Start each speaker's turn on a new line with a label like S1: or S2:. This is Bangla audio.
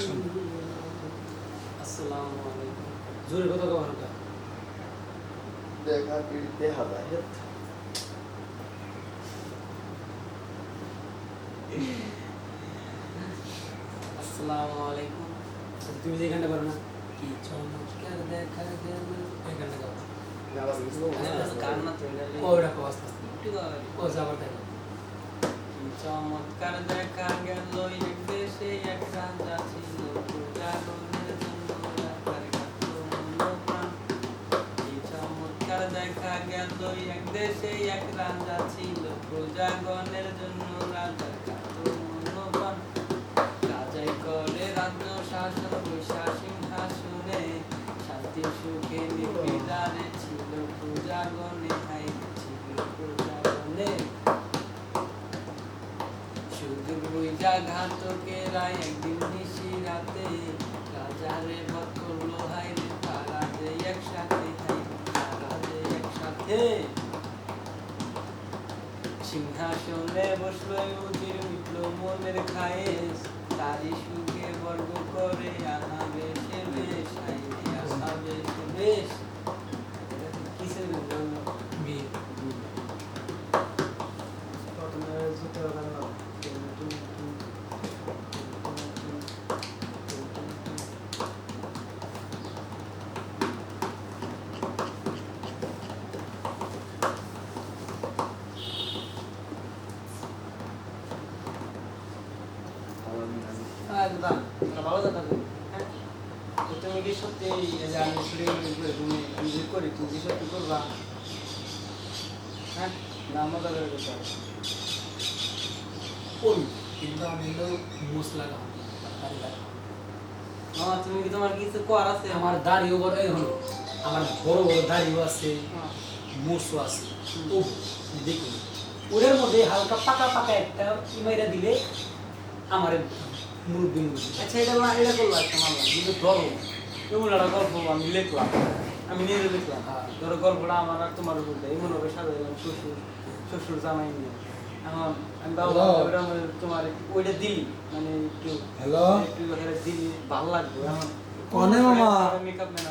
S1: অ্যাকশন
S2: আসসালামু আলাইকুম।
S1: জোরে কথা কও না
S3: দেখা পিড়িতে হাদায়ত
S2: আসসালামু আলাইকুম।
S1: তুমি যে গানটা পারো না?
S2: কি চমৎকার দেখা গেল।
S1: এই গানটা গাও
S3: কিছু
S2: গান দেশে এক রাজা ছিল প্রজাগণের জন্য কাটল মূল্যপ্রাণ। রাজাই করে রাজ্য শাসন বৈশা সিংহাসনে। শান্তি, সুখে ছিল প্রজাগণে ছিল প্রজাগণে। একদিন নিশি রাতে। রাজারে বধ করল হাই তারা যে একসাথে তারা যে একসাথে। সিংহাসনে বসল উজির মিটল মনের খায়েস তারি সুখে বর্গ করে আনাবে সে বেশ রে আসাবে সে বেশ। ভালো তুমি হ্যাঁ তো তুমি কি সত্যি যে আমি শুটিং তুমি মিউজিক করি তুমি কি সত্যি করবা? হ্যাঁ? না মজা করে করতে হবে।
S1: করি কিন্তু আমি হলো মুস লাগাও দাড়ি লাগাও।
S2: মামা তুমি কি তোমার কিছু কর আছে?
S1: আমার দাড়িও বড় হলো আমার বড় বড় দাড়িও আছে
S2: হ্যাঁ।
S1: মুসও আছে। ও দেখুন। ওদের মধ্যে হালকা পাকা পাকা একটা ইমাইরা দিলে আমার মুরব্বী
S2: আচ্ছা এটা এটা করল একটা মামলা কিন্তু গল্প। এমন একটা গল্প আমি লিখলাম। আমি নিজে লিখলাম।
S1: হ্যাঁ।
S2: ধরো গল্পটা আমার আর তোমার উপর দেয়। এমন হবে সাজা দিলাম শ্বশুর শ্বশুর জামাই নিয়ে। এখন আমি বাবা তোমার ওইটা দিলি মানে একটু
S4: হ্যালো
S2: একটু দিলি ভালো লাগবে। এখন
S4: কনে মামা?
S2: Makeup man